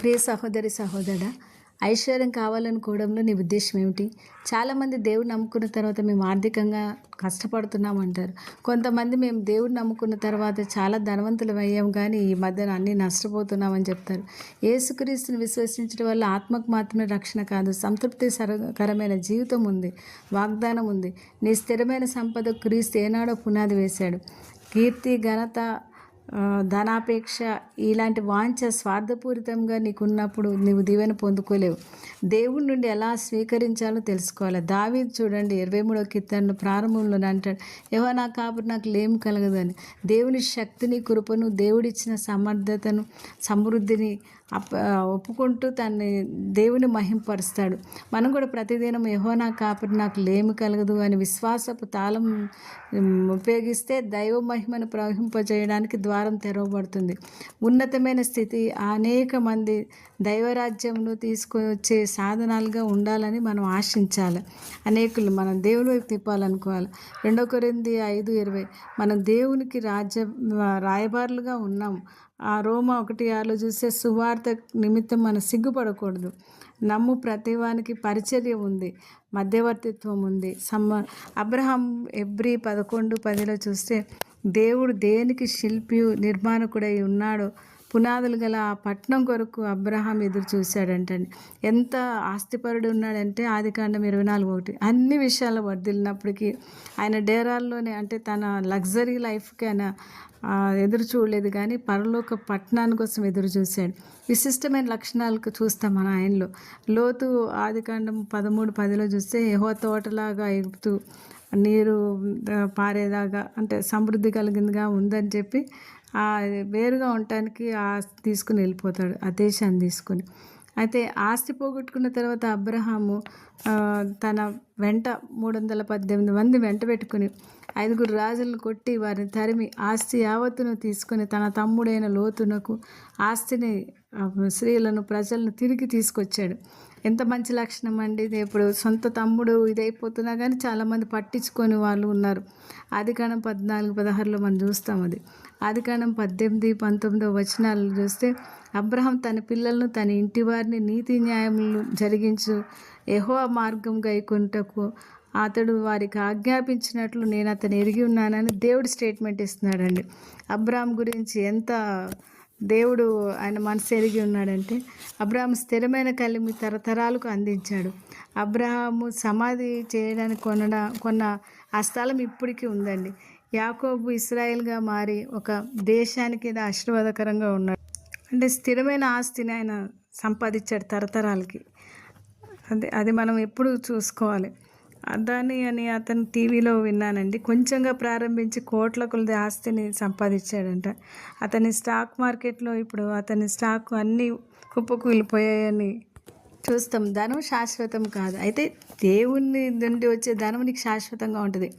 ప్రియ సహోదరి సహోదరా ఐశ్వర్యం కావాలనుకోవడంలో నీ ఉద్దేశం ఏమిటి? చాలామంది దేవుడు నమ్ముకున్న తర్వాత మేము ఆర్థికంగా కష్టపడుతున్నాం అంటారు. కొంతమంది మేము దేవుడు నమ్ముకున్న తర్వాత చాలా ధనవంతులు అయ్యాం కానీ ఈ మధ్యన అన్నీ నష్టపోతున్నామని చెప్తారు. ఏసుక్రీస్తుని విశ్వసించడం వల్ల ఆత్మకు మాత్రమే రక్షణ కాదు సంతృప్తి సరకరమైన జీవితం ఉంది వాగ్దానం ఉంది. నీ స్థిరమైన సంపద క్రీస్తు ఏనాడో పునాది వేశాడు. కీర్తి ఘనత ధనాపేక్ష ఇలాంటి వాంఛ స్వార్థపూరితంగా నీకున్నప్పుడు నువ్వు నీవు దీవెన పొందుకోలేవు. దేవుడి నుండి ఎలా స్వీకరించాలో తెలుసుకోవాలి. దావి చూడండి ఇరవై మూడో కీర్తనలు ప్రారంభంలో అంటాడు ఏవో నా కాబట్టి నాకు లేం కలగదని. దేవుని శక్తిని కృపను దేవుడిచ్చిన సమర్థతను సమృద్ధిని అప్ ఒప్పుకుంటూ తన్ని దేవుని మహింపరుస్తాడు. మనం కూడా ప్రతిదినం యహో నా కాపరి నాకు లేమి కలగదు అని విశ్వాసపు తాళం ఉపయోగిస్తే దైవ మహిమను ప్రవహింపజేయడానికి ద్వారం తెరవబడుతుంది. ఉన్నతమైన స్థితి అనేక మంది దైవరాజ్యంను తీసుకొచ్చే సాధనాలుగా ఉండాలని మనం ఆశించాలి. అనేకులు మనం దేవుని వైపు తిప్పాలనుకోవాలి. రెండో కొరింది ఐదు ఇరవై మనం దేవునికి రాజ్య రాయబారులుగా ఉన్నాం. ఆ రోమ ఒకటి ఆరులో చూస్తే సువార్త నిమిత్తం మనం సిగ్గుపడకూడదు. నమ్ము ప్రతివానికి పరిచర్య ఉంది మధ్యవర్తిత్వం ఉంది. సమ్మ అబ్రహాం ఎబ్రి పదకొండు పదిలో చూస్తే దేవుడు దేనికి శిల్పి నిర్మాణకుడై ఉన్నాడో పునాదులు గల ఆ పట్నం కొరకు అబ్రహాం ఎదురు చూశాడంటండి. ఎంత ఆస్తిపరుడు ఉన్నాడంటే ఆది కాండం ఇరవై నాలుగు ఒకటి. అన్ని విషయాలు వర్దిలినప్పటికీ ఆయన డేరాల్లోనే అంటే తన లగ్జరీ లైఫ్కి ఆయన ఎదురు చూడలేదు కానీ పరలోక పట్టణాని కోసం ఎదురు చూశాడు. విశిష్టమైన లక్షణాలకు చూస్తాం మన ఆయనలో. లోతు ఆదికాండం పదమూడు పదిలో చూస్తే యహో తోటలాగా ఎగుతూ నీరు పారేదాకా పారేదాగా అంటే సమృద్ధి కలిగిందిగా ఉందని చెప్పి ఆ వేరుగా ఉండటానికి ఆ తీసుకుని వెళ్ళిపోతాడు ఆ దేశాన్ని తీసుకుని. అయితే ఆస్తి పోగొట్టుకున్న తర్వాత అబ్రహాము తన వెంట మూడు వందల పద్దెనిమిది మంది వెంట పెట్టుకుని ఐదుగురు రాజులను కొట్టి వారిని తరిమి ఆస్తి యావత్తును తీసుకొని తన తమ్ముడైన లోతునకు ఆస్తిని స్త్రీలను ప్రజలను తిరిగి తీసుకొచ్చాడు. ఎంత మంచి లక్షణం అండి ఇది. ఇప్పుడు సొంత తమ్ముడు ఇదైపోతున్నా కానీ చాలామంది పట్టించుకొని వాళ్ళు ఉన్నారు. ఆదికాండం పద్నాలుగు పదహారులో మనం చూస్తాం అది. ఆదికాండం పద్దెనిమిది పంతొమ్మిదో వచనాలు చూస్తే అబ్రహం తన పిల్లలను తన ఇంటి వారిని నీతి న్యాయములు జరిగించు ఎహో మార్గం గైకుంటకు అతడు వారికి ఆజ్ఞాపించినట్లు నేను అతను ఎరిగి ఉన్నానని దేవుడు స్టేట్మెంట్ ఇస్తున్నాడండి. అబ్రామ్ గురించి ఎంత దేవుడు ఆయన మనసు ఎరిగి ఉన్నాడంటే అబ్రహాం స్థిరమైన కలిమి తరతరాలకు అందించాడు. అబ్రహాము సమాధి చేయడానికి కొనడ కొన్న ఆ స్థలం ఇప్పటికీ ఉందండి. యాకోబు ఇస్రాయేల్గా మారి ఒక దేశానికి ఆశీర్వాదకరంగా ఉన్నాడు. అంటే స్థిరమైన ఆస్తిని ఆయన సంపాదించాడు తరతరాలకి. అంటే అది మనం ఎప్పుడు చూసుకోవాలి. అదాని అని అతను టీవీలో విన్నానండి. కొంచెంగా ప్రారంభించి కోట్ల కొలది ఆస్తిని సంపాదించాడంట. అతని స్టాక్ మార్కెట్లో ఇప్పుడు అతని స్టాక్ అన్నీ కుప్పకూలిపోయాయని చూస్తాం. ధనం శాశ్వతం కాదు. అయితే దేవుని నుండి వచ్చే ధనం నీకు శాశ్వతంగా ఉంటుంది.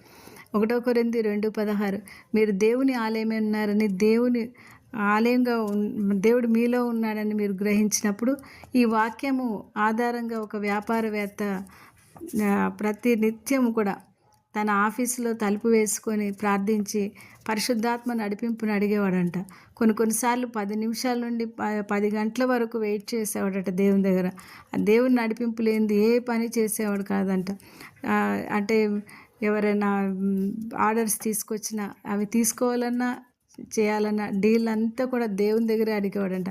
ఒకటో కొరింది రెండు పదహారు. మీరు దేవుని ఆలయమే ఉన్నారని దేవుని ఆలయంగా ఉన్- దేవుడు మీలో ఉన్నాడని మీరు గ్రహించినప్పుడు ఈ వాక్యము ఆధారంగా ఒక వ్యాపారవేత్త ప్రతి నిత్యం కూడా తన ఆఫీసులో తలుపు వేసుకొని ప్రార్థించి పరిశుద్ధాత్మ నడిపింపుని అడిగేవాడంట. కొన్ని కొన్నిసార్లు పది నిమిషాల నుండి పది గంటల వరకు వెయిట్ చేసేవాడట దేవుని దగ్గర. ఆ దేవుని నడిపింపు లేనిది ఏ పని చేసేవాడు కాదంట. అంటే ఎవరైనా ఆర్డర్స్ తీసుకొచ్చినా అవి తీసుకోవాలన్నా చేయాలన్న డీల్ అంతా కూడా దేవుని దగ్గరే అడిగేవాడంట.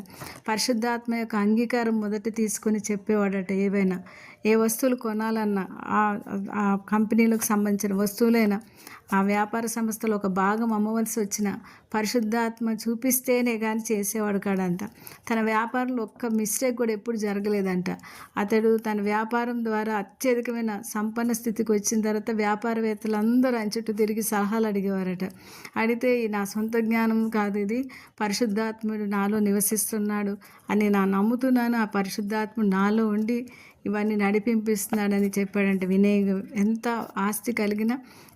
పరిశుద్ధాత్మ యొక్క అంగీకారం మొదట తీసుకొని చెప్పేవాడట ఏవైనా. ఏ వస్తువులు కొనాలన్నా ఆ కంపెనీలకు సంబంధించిన వస్తువులైనా ఆ వ్యాపార సంస్థలో ఒక భాగం అమ్మవలసి వచ్చిన పరిశుద్ధాత్మ చూపిస్తేనే కానీ చేసేవాడు కాడంట. తన వ్యాపారంలో ఒక్క మిస్టేక్ కూడా ఎప్పుడు జరగలేదంట. అతడు తన వ్యాపారం ద్వారా అత్యధికమైన సంపన్న స్థితికి వచ్చిన తర్వాత వ్యాపారవేత్తలు అందరూ ఆయన చుట్టూ తిరిగి సలహాలు అడిగేవారట. అడిగితే "ఈ నా సొంత జ్ఞానం కాదు ఇది. పరిశుద్ధాత్ముడు నాలో నివసిస్తున్నాడు అని నా నమ్ముతున్నాను. ఆ పరిశుద్ధాత్ముడు నాలో ఉండి ఇవన్నీ నడిపింపిస్తున్నాడని చెప్పాడంటే వినయ ఎంత ఆస్తి కలిగిన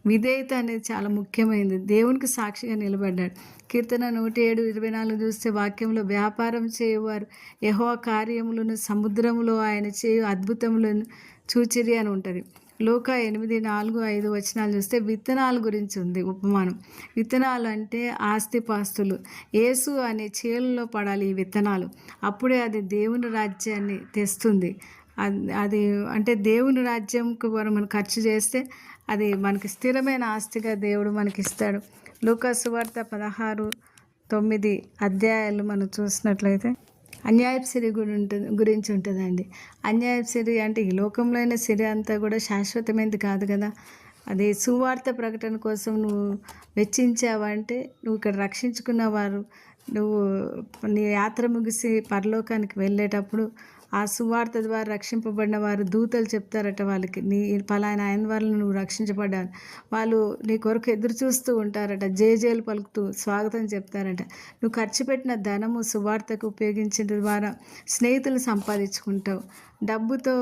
విధేయత అనేది చాలా ముఖ్యమైనది దేవునికి సాక్షిగా నిలబడ్డాడు. కీర్తన నూట ఏడు ఇరవై నాలుగు చూస్తే వాక్యంలో వ్యాపారం చేయవారు యహో కార్యములను సముద్రములో ఆయన చేయు అద్భుతములను చూచిరి అని ఉంటుంది. లోక ఎనిమిది నాలుగు ఐదు వచనాలు చూస్తే విత్తనాల గురించి ఉంది ఉపమానం. విత్తనాలు అంటే ఆస్తిపాస్తులు యేసు అనే చేలలో పడాలి ఈ విత్తనాలు. అప్పుడే అది దేవుని రాజ్యాన్ని తెస్తుంది. అది అంటే దేవుని రాజ్యంకు మనం మనం ఖర్చు చేస్తే అది మనకి స్థిరమైన ఆస్తిగా దేవుడు మనకి ఇస్తాడు లూకాసు వార్త పదహారు తొమ్మిది అధ్యాయాలు మనం చూసినట్లయితే అన్యాయపు సిరి గురి ఉంటుంది గురించి ఉంటుందండి. అన్యాయపు సిరి అంటే ఈ లోకంలోనే సిరి అంతా కూడా శాశ్వతమైనది కాదు కదా. అది సువార్త ప్రకటన కోసం నువ్వు వెచ్చించావంటే నువ్వు ఇక్కడ రక్షించుకున్న వారు నువ్వు నీ యాత్ర ముగిసి పరలోకానికి వెళ్ళేటప్పుడు ఆ సువార్త ద్వారా రక్షింపబడిన వారు దూతలు చెప్తారట వాళ్ళకి నీ పలానా ఆయన వాళ్ళని నువ్వు రక్షించబడ్డాను వాళ్ళు నీ కొరకు ఎదురు చూస్తూ ఉంటారట జేజేలు పలుకుతూ స్వాగతం చెప్తారట. నువ్వు ఖర్చు పెట్టిన ధనము సువార్తకు ఉపయోగించిన ద్వారా స్నేహితులు సంపాదించుకుంటావు. డబ్బుతో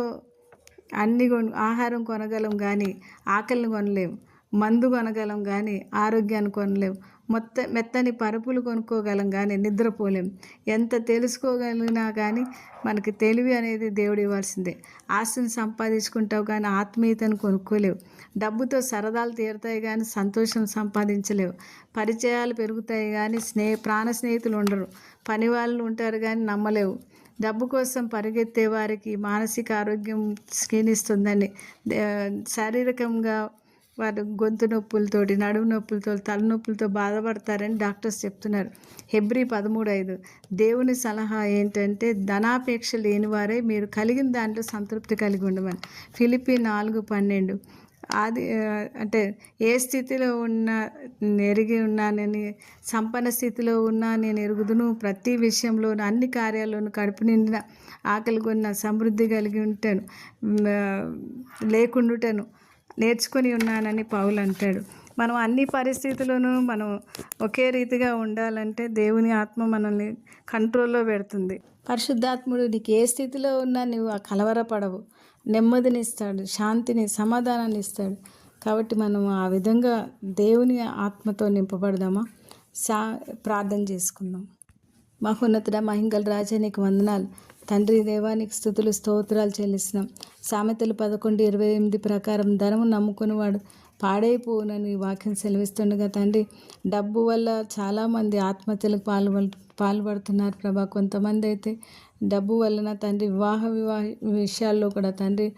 అన్ని కొను ఆహారం కొనగలం కానీ ఆకలిని కొనలేము మందు కొనగలం కానీ ఆరోగ్యాన్ని కొనలేము మొత్తం మెత్తని పరుపులు కొనుక్కోగలం కానీ నిద్రపోలేం. ఎంత తెలుసుకోగలిగినా కానీ మనకి తెలివి అనేది దేవుడు ఇవ్వాల్సిందే. ఆస్తిని సంపాదించుకుంటావు కానీ ఆత్మీయతను కొనుక్కోలేవు. డబ్బుతో సరదాలు తీరుతాయి కానీ సంతోషం సంపాదించలేవు. పరిచయాలు పెరుగుతాయి కానీ స్నేహ ప్రాణ స్నేహితులు ఉండరు. పని వాళ్ళు ఉంటారు కానీ నమ్మలేవు. డబ్బు కోసం పరిగెత్తే వారికి మానసిక ఆరోగ్యం క్షీణిస్తుందని శారీరకంగా వారు గొంతు నొప్పులతోటి నడుము నొప్పులతో తలనొప్పులతో బాధపడతారని డాక్టర్స్ చెప్తున్నారు. హెబ్రి పదమూడు ఐదు దేవుని సలహా ఏంటంటే ధనాపేక్ష లేని వారే మీరు కలిగిన దాంట్లో సంతృప్తి కలిగి ఉండమని. ఫిలిపి నాలుగు పన్నెండు. అది అంటే ఏ స్థితిలో ఉన్నా ఎరిగి ఉన్నానని సంపన్న స్థితిలో ఉన్నా నేను ఎరుగుదును ప్రతి విషయంలోనూ అన్ని కార్యాల్లోనూ కడుపు నిండిన ఆకలి కొన్న సమృద్ధి కలిగి ఉంటాను లేకుండుటను. నేర్చుకొని ఉన్నానని పౌలు అంటాడు. మనం అన్ని పరిస్థితుల్లోనూ మనం ఒకే రీతిగా ఉండాలంటే దేవుని ఆత్మ మనల్ని కంట్రోల్లో పెడుతుంది. పరిశుద్ధాత్ముడు నీకు ఏ స్థితిలో ఉన్నా నువ్వు ఆ కలవరపడవు. నెమ్మదిని ఇస్తాడు శాంతిని సమాధానాన్ని ఇస్తాడు కాబట్టి మనం ఆ విధంగా దేవుని ఆత్మతో నింపబడదామా? సా ప్రార్థన చేసుకుందాం. మహోన్నతుడ మహింగల్ రాజా నీకు వందనాలు. తండ్రి దేవానికి స్థుతులు స్తోత్రాలు చెల్లిస్తున్నాం. సామెతలు పదకొండు ఇరవై ఎనిమిది ప్రకారం ధనము నమ్ముకునేవాడు పాడైపోనని వాక్యం సెలవిస్తుండగా తండ్రి డబ్బు వల్ల చాలామంది ఆత్మహత్యలకు పాల్ప పాల్పడుతున్నారు ప్రభా. కొంతమంది అయితే డబ్బు వలన తండ్రి వివాహ వివాహ విషయాల్లో కూడా తండ్రి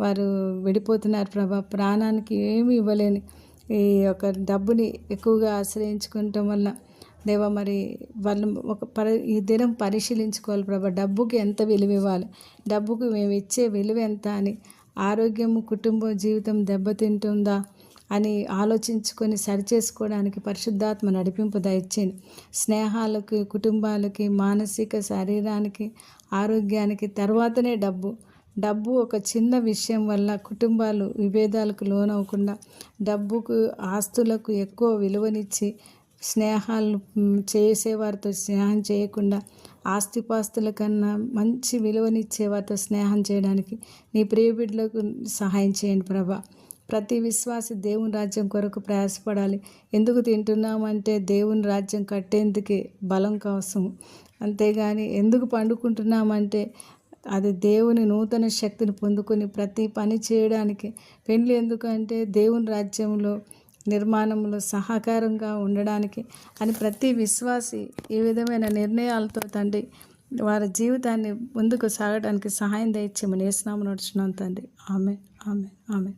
వారు విడిపోతున్నారు ప్రభా. ప్రాణానికి ఏమీ ఇవ్వలేని ఈ యొక్క డబ్బుని ఎక్కువగా ఆశ్రయించుకోవటం వల్ల దేవా మరి వాళ్ళు ఒక పరి ఈ దినం పరిశీలించుకోవాలి ప్రభా. డబ్బుకి ఎంత విలువ ఇవ్వాలి? డబ్బుకు మేము ఇచ్చే విలువ ఎంత అని ఆరోగ్యము కుటుంబం జీవితం దెబ్బతింటుందా అని ఆలోచించుకొని సరిచేసుకోవడానికి పరిశుద్ధాత్మ నడిపింపు దయచేయండి. స్నేహాలకి కుటుంబాలకి మానసిక శరీరానికి ఆరోగ్యానికి తర్వాతనే డబ్బు. డబ్బు ఒక చిన్న విషయం వల్ల కుటుంబాలు విభేదాలకు లోనవ్వకుండా డబ్బుకు ఆస్తులకు ఎక్కువ విలువనిచ్చి స్నేహాలు చేసేవారితో స్నేహం చేయకుండా ఆస్తిపాస్తుల కన్నా మంచి విలువనిచ్చే వారితో స్నేహం చేయడానికి నీ ప్రియబిడ్డలకు సహాయం చేయండి ప్రభా. ప్రతి విశ్వాసి దేవుని రాజ్యం కొరకు ప్రయాసపడాలి. ఎందుకు తింటున్నామంటే దేవుని రాజ్యం కట్టేందుకే బలం కోసం. అంతేగాని ఎందుకు పండుకుంటున్నామంటే అది దేవుని నూతన శక్తిని పొందుకొని ప్రతి పని చేయడానికి పెళ్ళి ఎందుకంటే దేవుని రాజ్యంలో నిర్మాణంలో సహకారంగా ఉండడానికి అని ప్రతి విశ్వాసి ఈ విధమైన నిర్ణయాలతో తండ్రి వారి జీవితాన్ని ముందుకు సాగడానికి సహాయం దయచేయమని వేసినాము నడుచున్నాం తండ్రి. ఆమె ఆమె ఆమె